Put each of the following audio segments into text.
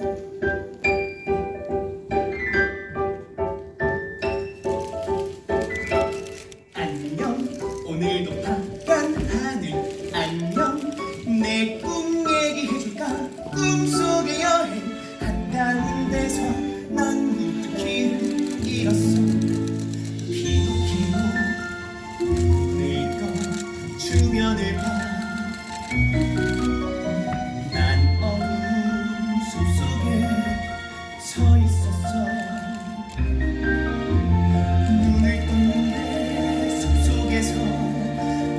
안녕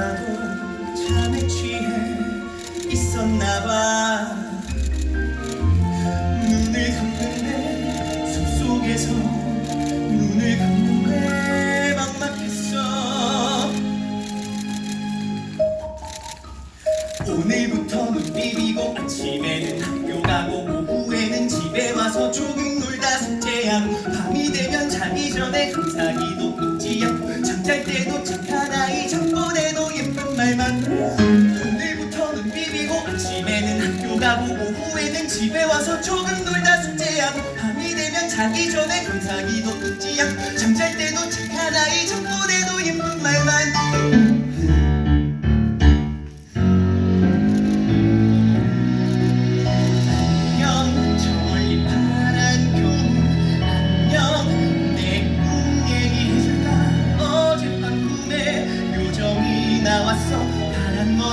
난 아마도 잠에 취해 있었나봐. 눈을 감는데 숲속에서 눈을 감는데 막막했어. 오늘부터 눈 비비고 아침에는 학교 가고 오후에는 집에 와서 조금 놀다 숙제하고 밤이 되면 자기 전에 감사기도 묵지하고 잠잘 때도 잠보내도 눈 비비고 아침에는 학교 가고 오후에는 집에 와서 조금 놀다 숙제하고 밤이 되면 자기 전에 감사기도 묵지하고 잠잘 때도 착한 아이 잠보내도 예쁜 말만. 나왔어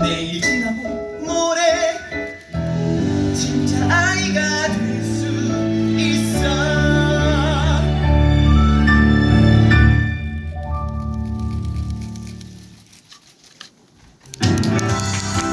오